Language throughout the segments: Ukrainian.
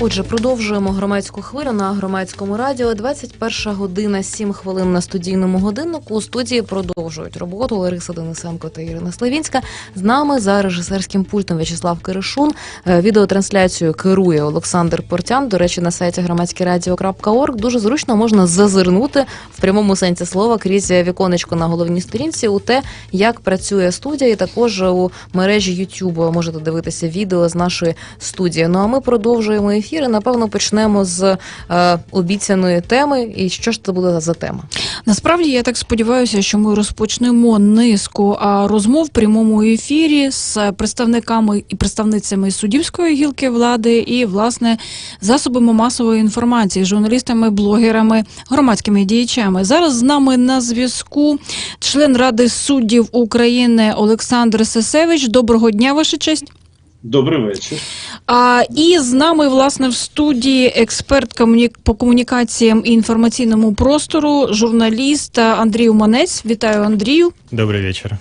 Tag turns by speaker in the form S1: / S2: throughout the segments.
S1: Отже, продовжуємо громадську хвилю на громадському радіо. 21 година, 7 хвилин на студійному годиннику. У студії продовжують роботу Лариса Денисенко та Ірина Славінська. З нами за режисерським пультом В'ячеслав Киришун. Е, Відеотрансляцію керує Олександр Портян. До речі, на сайті громадськерадіо.орг дуже зручно можна зазирнути в прямому сенсі слова крізь віконечко на головній сторінці у те, як працює студія, і також у мережі YouTube можете дивитися відео з нашої студії. Ну а ми продовжуємо ефір. І, Напевно, почнемо з е, обіцяної теми. І що ж це буде за тема?
S2: Насправді я так сподіваюся, що ми розпочнемо низку розмов в прямому ефірі з представниками і представницями суддівської гілки влади і власне засобами масової інформації, журналістами, блогерами, громадськими діячами. Зараз з нами на зв'язку член ради суддів України Олександр Сесевич. Доброго дня, ваша честь.
S3: Добрий вечір.
S2: А і з нами, власне, в студії експерт комуні- по комунікаціям і інформаційному простору, журналіст Андрій Уманець. Вітаю, Андрію.
S4: Добрий вечір.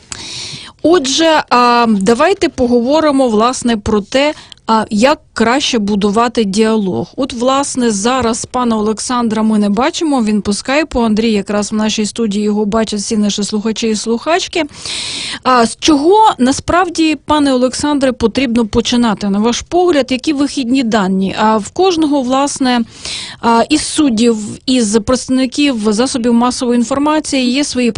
S2: Отже, а, давайте поговоримо власне про те, а як краще будувати діалог. От, власне, зараз пана Олександра ми не бачимо. Він по скайпу. Андрій якраз в нашій студії його бачать всі наші слухачі і слухачки. А з чого насправді, пане Олександре, потрібно починати? На ваш погляд, які вихідні дані? А в кожного, власне, із суддів, із представників засобів масової інформації є свої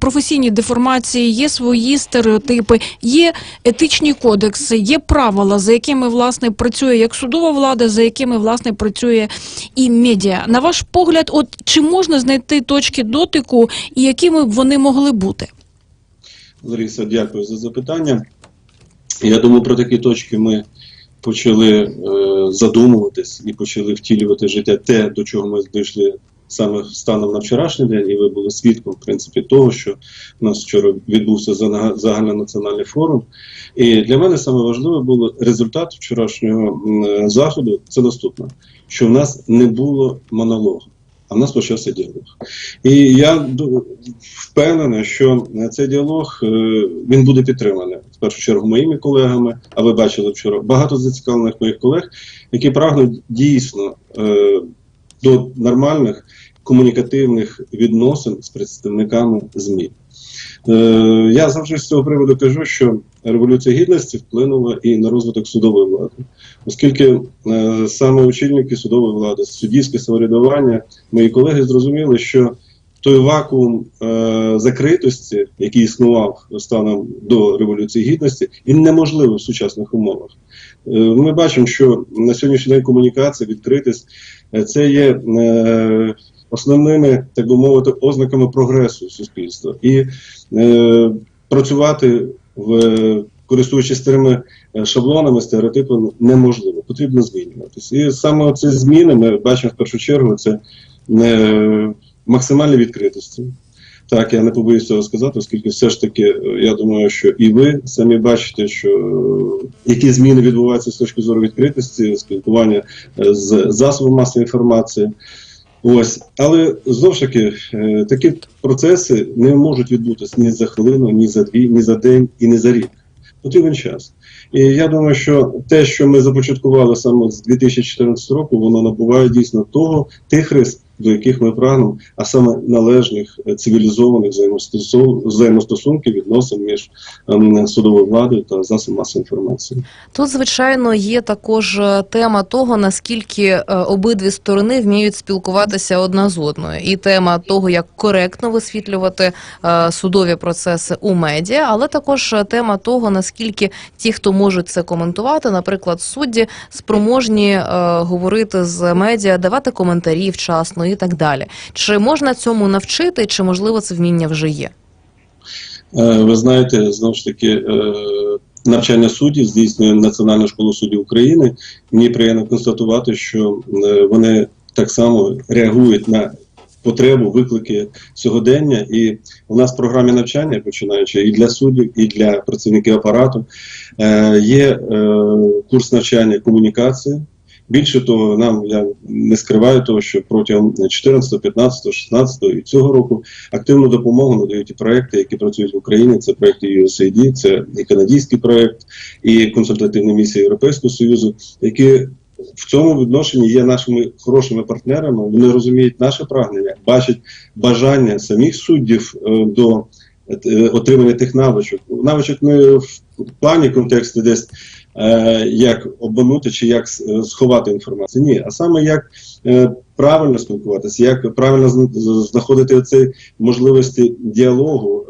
S2: професійні деформації, є свої стереотипи, є етичні кодекси, є правила, за якими власне працює як судова влада, за якими власне працює і медіа. На ваш погляд, от чи можна знайти точки дотику і якими б вони могли бути?
S3: Лариса, дякую за запитання. Я думаю, про такі точки ми почали е, задумуватись і почали втілювати життя те, до чого ми дійшли саме станом на вчорашній день, і ви були свідком, в принципі, того, що у нас вчора відбувся загальнонаціональний форум. І для мене саме важливе було результат вчорашнього е, заходу. Це наступне, що в нас не було монологу. А в нас почався діалог. І я впевнений, що цей діалог е, він буде підтриманий в першу чергу моїми колегами. А ви бачили вчора багато зацікавлених моїх колег, які прагнуть дійсно е, до нормальних комунікативних відносин з представниками ЗМІ. Е, я завжди з цього приводу кажу, що революція гідності вплинула і на розвиток судової влади, оскільки е, саме очільники судової влади, суддівське самоврядування, мої колеги зрозуміли, що той вакуум е, закритості, який існував станом до революції гідності, він неможливий в сучасних умовах. Е, ми бачимо, що на сьогоднішній день комунікація, відкритість е, це є е, основними, так би мовити, ознаками прогресу суспільства. І е, працювати в користуючись старими е, шаблонами, стереотипами неможливо. Потрібно змінюватися. І саме ці зміни ми бачимо в першу чергу. Це е, максимальні відкритості. Так, я не побоюсь цього сказати, оскільки все ж таки, е, я думаю, що і ви самі бачите, що е, які зміни відбуваються з точки зору відкритості, спілкування е, з засобами масової інформації. Ось, але знову ж таки, такі процеси не можуть відбутися ні за хвилину, ні за дві, ні за день і не за рік. Потрібен час. І я думаю, що те, що ми започаткували саме з 2014 року, воно набуває дійсно того тих рис, до яких ми прагнемо, а саме належних е, цивілізованих взаємостосун- взаємостосунків відносин між ем, судовою владою та засобами масової інформації.
S1: Тут, звичайно, є також е, тема того, наскільки е, обидві сторони вміють спілкуватися одна з одною, і тема того, як коректно висвітлювати судові процеси у медіа, але також тема того, наскільки ті, хто можуть це коментувати, наприклад, судді, спроможні говорити з медіа, давати коментарі вчасно і так далі. Чи можна цьому навчити, чи можливо це вміння вже є?
S3: Е, Ви знаєте, знову ж таки, е, навчання суддів здійснює Національна школа суддів України. Мені приємно констатувати, що е, вони так само реагують на потребу, виклики сьогодення. І у нас в програмі навчання, починаючи і для суддів, і для працівників апарату, є курс навчання комунікації. Більше того, нам я не скриваю того, що протягом 14, 15, 16 і цього року активну допомогу надають і проекти, які працюють в Україні. Це проекти USAID, це і канадський проект, і консультативна місія Європейського Союзу, які в цьому відношенні є нашими хорошими партнерами. Вони розуміють наше прагнення, бачать бажання самих суддів е, до е, отримання тих навичок. Навичок не в плані контексті десь е, як обманути чи як е, сховати інформацію. Ні, а саме як е, правильно спілкуватися, як правильно знаходити ці можливості діалогу,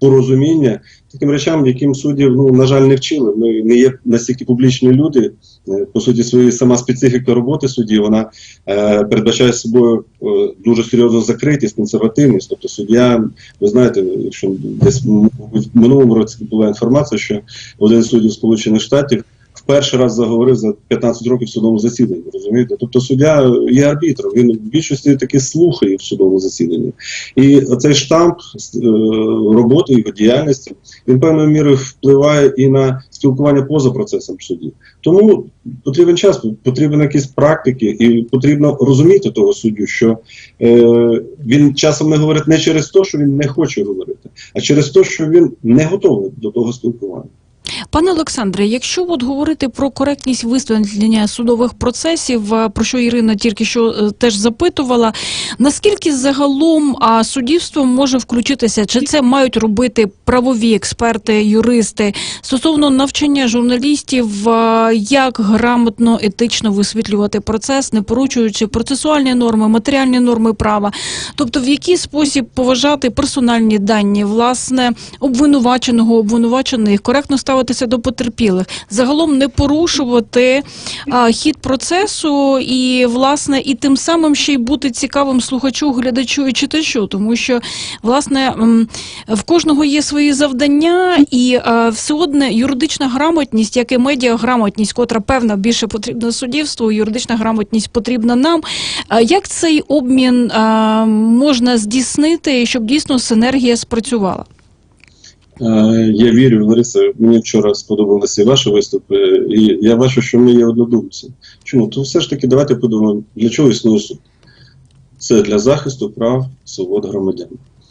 S3: порозуміння таким речам, яким суддів, ну на жаль, не вчили. Ми не є настільки публічні люди. Е, По суті, своєї сама специфіка роботи судді вона е, передбачає собою е, дуже серйозну закритість, консервативність. Тобто суддя, ви знаєте, якщо десь в минулому році була інформація, що один суддів Сполучених Штатів вперше раз заговорив за 15 років в судовому засіданні. Розумієте? Тобто суддя є арбітром. Він в більшості таки слухає в судовому засіданні. І цей штамп е, роботи його діяльності він певною мірою впливає і на спілкування поза процесом в суді. Тому потрібен час, потрібен якісь практики, і потрібно розуміти того суддю, що е, він часом не говорить не через те, що він не хоче говорити, а через те, що він не готовий до того спілкування.
S2: Пане Олександре, якщо от говорити про коректність висвітлення судових процесів, е, про що Ірина тільки що е, теж запитувала, наскільки загалом суддівство може включитися, чи це мають робити правові експерти, юристи? Стосовно навчання журналістів, е, як грамотно, етично висвітлювати процес, не порушуючи процесуальні норми, матеріальні норми права, тобто в який спосіб поважати персональні дані, власне, обвинуваченого, обвинувачених, коректно ставитися до потерпілих, загалом не порушувати а, хід процесу і, власне, і тим самим ще й бути цікавим слухачу, глядачу і читачу, тому що, власне, в кожного є свої завдання, і а, все одне юридична грамотність, як і медіаграмотність, котра певна більше потрібна суддівству, юридична грамотність потрібна нам. А Як цей обмін а, можна здійснити, щоб дійсно синергія спрацювала?
S3: Е, Я вірю, Лариса, мені вчора сподобалися ваші виступи, і я бачу, що ми є однодумці. Чому? То все ж таки давайте подумаємо, для чого існує суд? Це для захисту прав свобод громадян.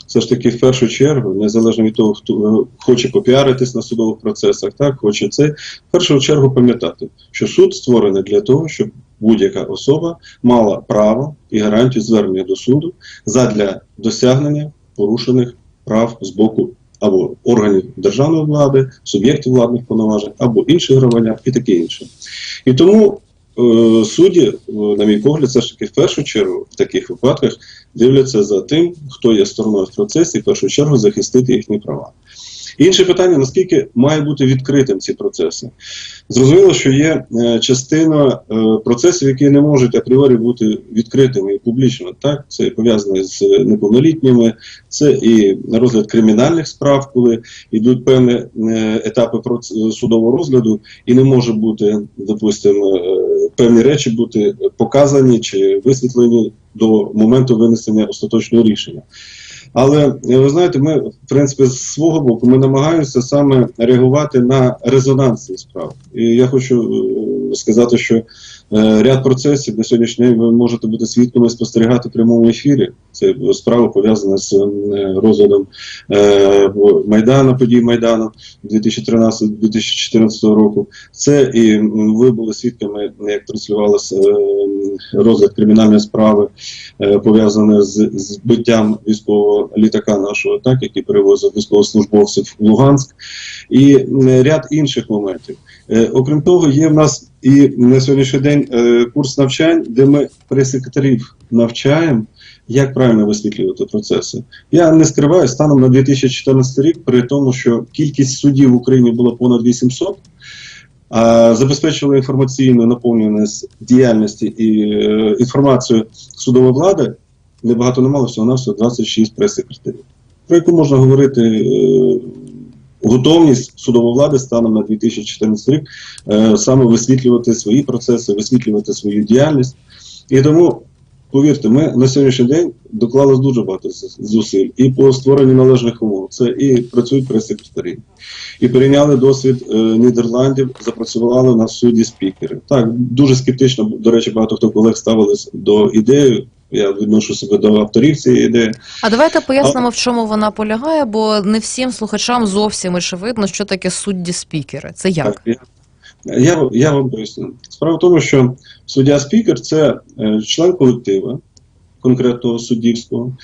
S3: Все ж таки, в першу чергу, незалежно від того, хто е, хоче попіаритись на судових процесах, так, хоче це, в першу чергу пам'ятати, що суд створений для того, щоб будь-яка особа мала право і гарантію звернення до суду задля досягнення порушених прав з боку або органів державної влади, суб'єктів владних повноважень, або інших громадян і таке інше. І тому е, судді, е, на мій погляд, все ж таки в першу чергу в таких випадках дивляться за тим, хто є стороною в процесі, в першу чергу захистити їхні права. Інше питання: наскільки має бути відкритим ці процеси? Зрозуміло, що є е, частина е, процесів, які не можуть апріорі бути відкритими і публічними. Так, це пов'язане з неповнолітніми, це і розгляд кримінальних справ, коли йдуть певні е, етапи судового розгляду, і не може бути, допустимо, певні речі бути показані чи висвітлені до моменту винесення остаточного рішення. Але е, ви знаєте, ми в принципі з свого боку ми намагаємося саме реагувати на резонансні справи. І я хочу е, сказати, що е, ряд процесів на сьогоднішній день ви можете бути свідками спостерігати в прямому ефірі. Це справа пов'язана з е, розглядом е, Майдану, подій Майдану 2013-2014 року. Це і ви були свідками, як транслювалося е, розгляд кримінальної справи, е, пов'язаний з збиттям військового літака нашого, так який перевозив військовослужбовців в Луганськ, і ряд інших моментів. Е, Окрім того, є в нас і на сьогоднішній день е, курс навчань, де ми прес-секретарів навчаємо. Як правильно висвітлювати процеси? Я не скриваю станом на 2014 рік, при тому, що кількість судів в Україні було понад 800, а забезпечили інформаційну наповненість діяльності і е, інформацію судової влади небагато не мало всього на всього 26 прес-секретарів. Про яку можна говорити готовність судової влади станом на 2014 рік е, саме висвітлювати свої процеси, висвітлювати свою діяльність. І тому, повірте, ми на сьогоднішній день доклали дуже багато зусиль і по створенню належних умов. Це і працюють прес-секретарі, і перейняли досвід е, Нідерландів, запрацювали на суді спікери. Так, дуже скептично, до речі, багато хто колег ставились до ідеї. Я відношу себе до авторів цієї ідеї.
S1: А давайте пояснимо, в чому вона полягає, бо не всім слухачам зовсім очевидно, що таке судді спікери. Це як?
S3: Так, я- Я, вам поясню. Справа в тому, що суддя спікер це е, член колектива конкретного суддівського,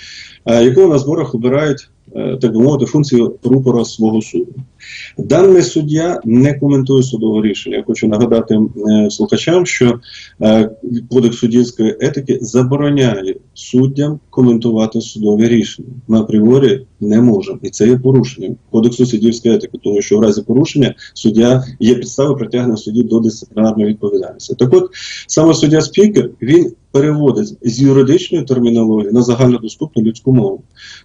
S3: е, якого на зборах обирають, так би мовити, функцію рупора свого суду. Даний суддя не коментує судове рішення. Я хочу нагадати е, слухачам, що е, Кодекс суддівської етики забороняє суддям коментувати судові рішення. Ми апріорі не можемо. І це є порушенням Кодексу суддівської етики, тому що в разі порушення суддя є підстави притягнення судді до дисциплінарної відповідальності. Так от саме суддя спікер він переводить з юридичної термінології на загальнодоступну людську мову.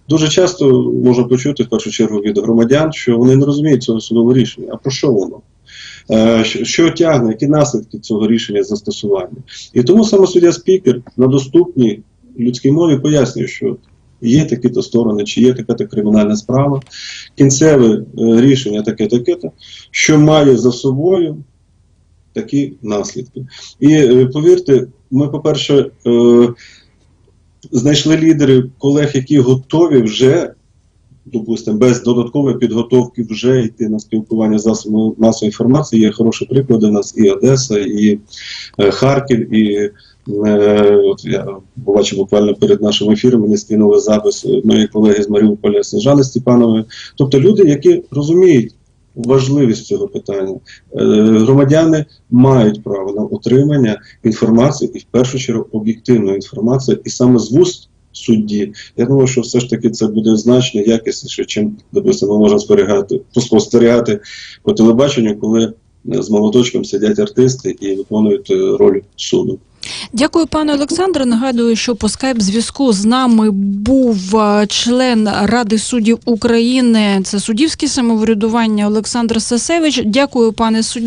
S3: Дуже часто можна почути в першу чергу від громадян, що вони не розуміють цього судового рішення. А про що воно? Е, що- тягне, які наслідки цього рішення застосування? І тому саме суддя спікер на доступній людській мові пояснює, що є такі-то сторони, чи є така-то кримінальна справа, кінцеве е, рішення таке-таке-то, що має за собою такі наслідки. І е, повірте, ми, по-перше, знайшли лідерів колег, які готові вже. Допустимо, без додаткової підготовки вже йти на спілкування з засобами масової інформації. Є хороші приклади. У нас і Одеса, і е, Харків, і е, от я побачив буквально перед нашим ефіром. Мені скинули запис моєї колеги з Маріуполя Сніжани Степанової. Тобто люди, які розуміють важливість цього питання, Е, громадяни мають право на отримання інформації і в першу чергу об'єктивної інформації, і саме з вуст судді. Я думаю, що все ж таки це буде значно якісніше, чим допустимо, ми можемо спостерігати, спостерігати по телебаченню, коли е, з молоточком сидять артисти і виконують е, роль суду.
S2: Дякую, пане Олександре. Нагадую, що по скайп зв'язку з нами був член Ради суддів України. Це суддівське самоврядування Олександр Сасевич. Дякую, пане судді.